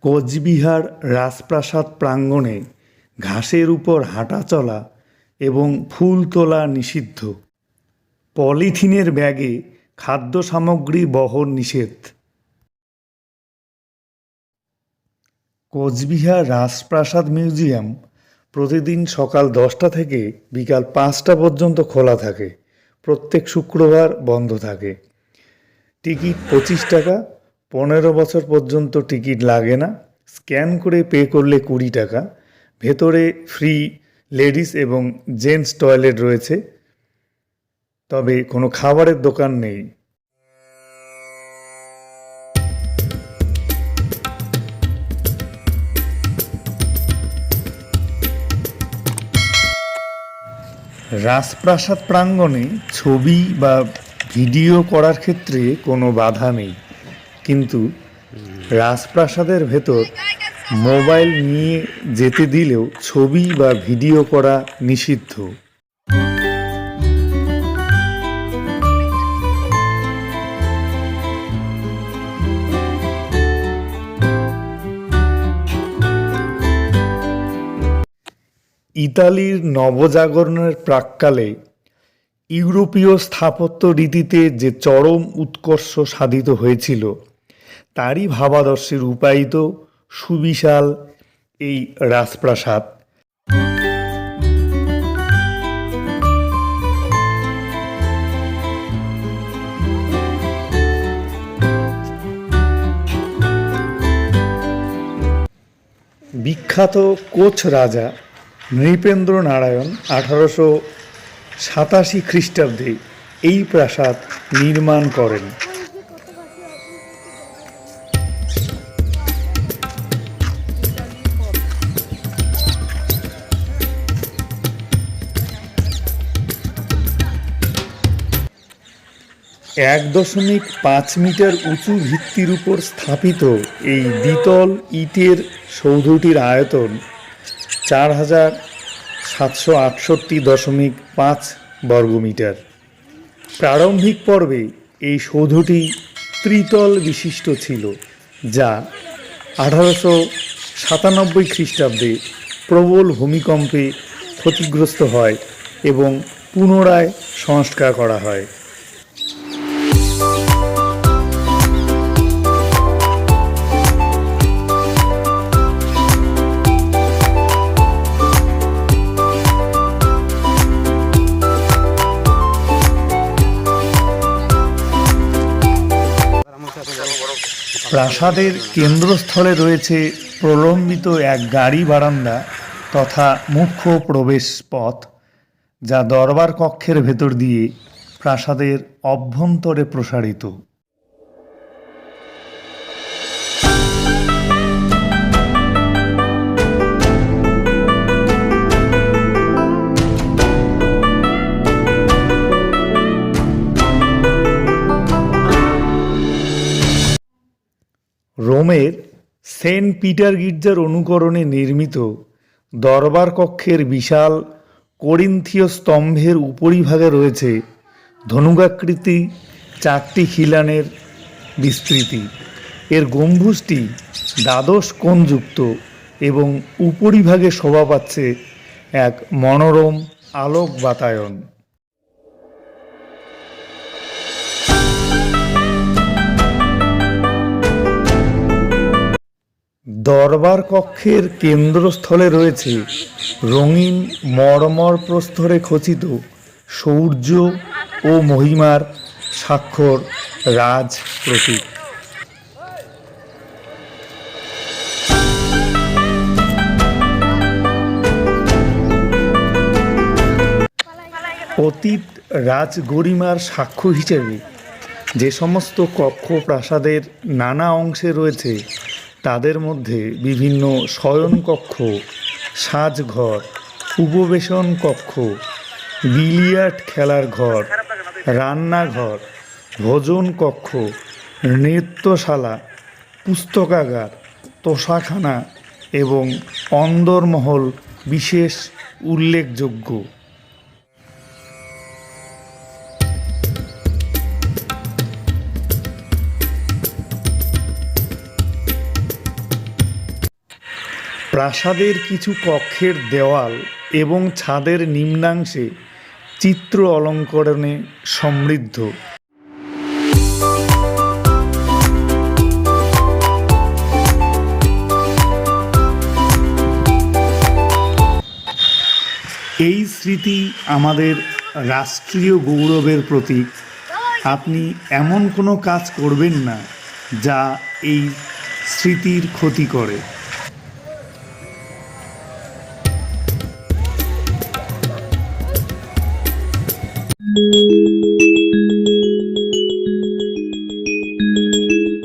কোচবিহার রাজপ্রাসাদ প্রাঙ্গণে ঘাসের উপর হাঁটা চলা এবং ফুল তোলা নিষিদ্ধ। পলিথিনের ব্যাগে খাদ্য সামগ্রী বহন নিষেধ। কোচবিহার রাজপ্রাসাদ মিউজিয়াম প্রতিদিন সকাল দশটা থেকে বিকাল পাঁচটা পর্যন্ত খোলা থাকে। প্রত্যেক শুক্রবার বন্ধ থাকে। টিকিট পঁচিশ টাকা পনেরো বছর পর্যন্ত টিকিট লাগে না। স্ক্যান করে পে করলে কুড়ি টাকা। ভেতরে ফ্রি লেডিস এবং জেন্টস টয়লেট রয়েছে। তবে কোনো খাবারের দোকান নেই। রাজপ্রাসাদ প্রাঙ্গণে ছবি বা ভিডিও করার ক্ষেত্রে কোনো বাধা নেই। কিন্তু রাজপ্রাসাদের ভেতর মোবাইল নিয়ে যেতে দিলেও ছবি বা ভিডিও করা নিষিদ্ধ। ইতালির নবজাগরণের প্রাক্কালে ইউরোপীয় স্থাপত্য রীতিতে যে চরম উৎকর্ষ সাধিত হয়েছিল তারই ভাবাদর্শে রূপায়িত সুবিশাল এই রাজপ্রাসাদ। বিখ্যাত কোচ রাজা নৃপেন্দ্র নারায়ণ আঠারোশো সাতাশি খ্রিস্টাব্দে এই প্রাসাদ নির্মাণ করেন। এক দশমিক পাঁচ মিটার উঁচু ভিত্তির উপর স্থাপিত এই দ্বিতল ইটের সৌধটির আয়তন চার হাজার সাতশো আটষট্টি দশমিক পাঁচ বর্গমিটার প্রারম্ভিক পর্বে এই সৌধটি ত্রিতল বিশিষ্ট ছিল, যা আঠারোশো সাতানব্বই খ্রিস্টাব্দে প্রবল ভূমিকম্পে ক্ষতিগ্রস্ত হয় এবং পুনরায় সংস্কার করা হয়। প্রাসাদের কেন্দ্রস্থলে রয়েছে প্রলম্বিত এক গাড়ি বারান্দা তথা মুখ্য প্রবেশ পথ, যা দরবার কক্ষের ভেতর দিয়ে প্রাসাদের অভ্যন্তরে প্রসারিত। রোমের সেন্ট পিটার গির্জার অনুকরণে নির্মিত দরবার কক্ষের বিশাল করিন্থীয় স্তম্ভের উপরিভাগে রয়েছে ধনুকাকৃতি, চারটি খিলানের বিস্তৃতি। এর গম্বুজটি দ্বাদশ কোণযুক্ত এবং উপরিভাগে শোভা পাচ্ছে এক মনোরম আলোক বাতায়ন দরবার কক্ষের কেন্দ্রস্থলে রয়েছে রঙিন মর্মর প্রস্তরে খচিত সৌর্য ও মহিমার স্বাক্ষর রাজ প্রতীক। অতীত রাজগরিমার সাক্ষ্য হিসেবে যে সমস্ত কক্ষ প্রাসাদের নানা অংশে রয়েছে তাদের মধ্যে বিভিন্ন শয়নকক্ষ, সাজঘর, উপবেশন কক্ষ, বিলিয়ার্ড খেলার ঘর, রান্নাঘর, ভোজন কক্ষ, নৃত্যশালা, পুস্তকাগার, তোষাখানা এবং অন্দরমহল বিশেষ উল্লেখযোগ্য। প্রাসাদের কিছু কক্ষের দেওয়াল এবং ছাদের নিম্নাংশে চিত্র অলঙ্করণে সমৃদ্ধ। এই স্মৃতি আমাদের রাষ্ট্রীয় গৌরবের প্রতীক। আপনি এমন কোনো কাজ করবেন না যা এই স্মৃতির ক্ষতি করে।